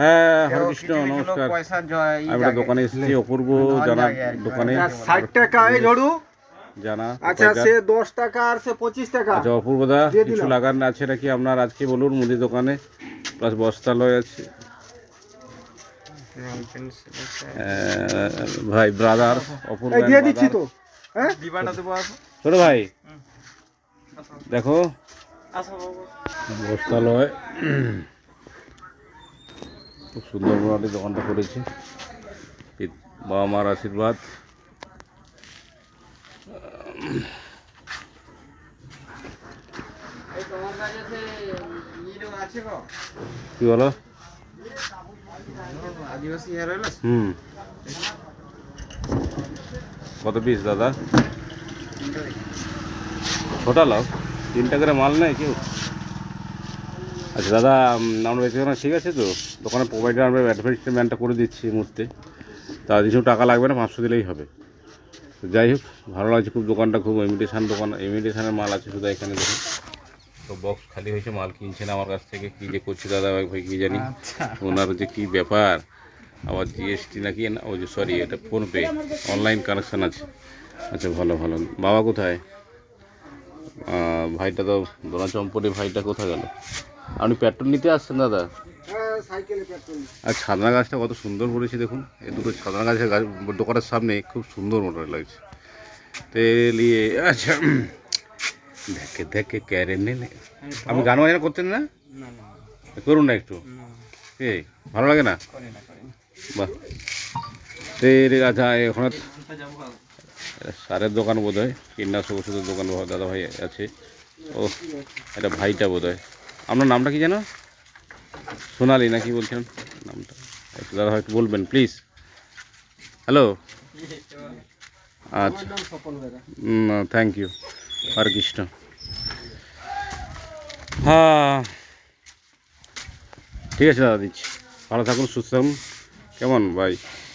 হ্যাঁ হরে কৃষ্ণ লোক নমস্কার। আমি একটা দোকানে এসেছি অপূর্ব জানা। দোকানে। ষাট ঝড়ু জানা আচ্ছা সে দশ টাকা আর সে পঁচিশ টাকা। আচ্ছা অপূর্ব দা কিছু। লাগান আছে নাকি? আপনার আজকে বলুন মুদি দোকানে। প্লাস বস্তালয় আছে। ভাই ব্রাদার অপূর্ব দিয়ে দিচ্ছি তো হ্যাঁ? ছোট ভাই দেখো। বস্তালয়। খুব সুন্দর মোটামুটি দোকানটা করেছি। বাবা মার আশীর্বাদ। কি বলো? আদিবাসী? হুম। কত পিস দাদা? ছোটা লাও তিনটা করে মাল নেয় কেউ? আচ্ছা দাদা আমরা বেচাকেনা ঠিক আছে তো? দোকানে প্রোভাইডার আমরা অ্যাডভার্টাইজমেন্টটা করে দিচ্ছি এই মুহূর্তে। তা কিছু টাকা লাগবে না পাঁচশো দিলেই হবে। যাই হোক ভালো লাগছে খুব দোকানটা খুব ইমিটেশন দোকান ইমিটেশনের মাল আছে শুধু এখানে দেখুন। তো বক্স খালি হয়েছে মাল কিনছে না আমার কাছ থেকে। কী যে করছে দাদা ভাই ভাই কী জানি? ওনার যে কী ব্যাপার? আবার জিএসটি নাকি? না ওই যে সরি এটা ফোনপে অনলাইন কানেকশান আছে। আচ্ছা ভালো ভালো। বাবা কোথায়? ভাইটা তো দোনা চম্পটি ভাইটা কোথায় গেল? আপনি পেট্রোল নিতে আসছেন দাদা? হ্যাঁ আর ছাদনা গাছটা কত সুন্দর পড়েছে দেখুন। এই দুটো ছাদনা গাছের গাছ দোকানের সামনে খুব সুন্দর মোটর লাগছে। তেলিয়ে আচ্ছা দেখে দেখে ক্যারে নেলে। আপনি গান বাজনা করতেন না? করুন না একটু। এই ভালো লাগে না? বাহ। তেরে আচ্ছা এখন সারের দোকান বোধ হয় কীটনাশক ওষুধের দোকান দাদা ভাই আছে। ও এটা ভাইটা বোধ হয় আপনার নামটা কি জানো সোনালি না কি বলছেন নামটা। একটু দাদা একটু বলবেন প্লিজ হ্যালো আচ্ছা। থ্যাংক ইউ হরে কৃষ্ণ হ্যাঁ। ঠিক আছে দাদা দিচ্ছি। ভালো থাকুন, সুস্থ থাকুন। কেমন ভাই?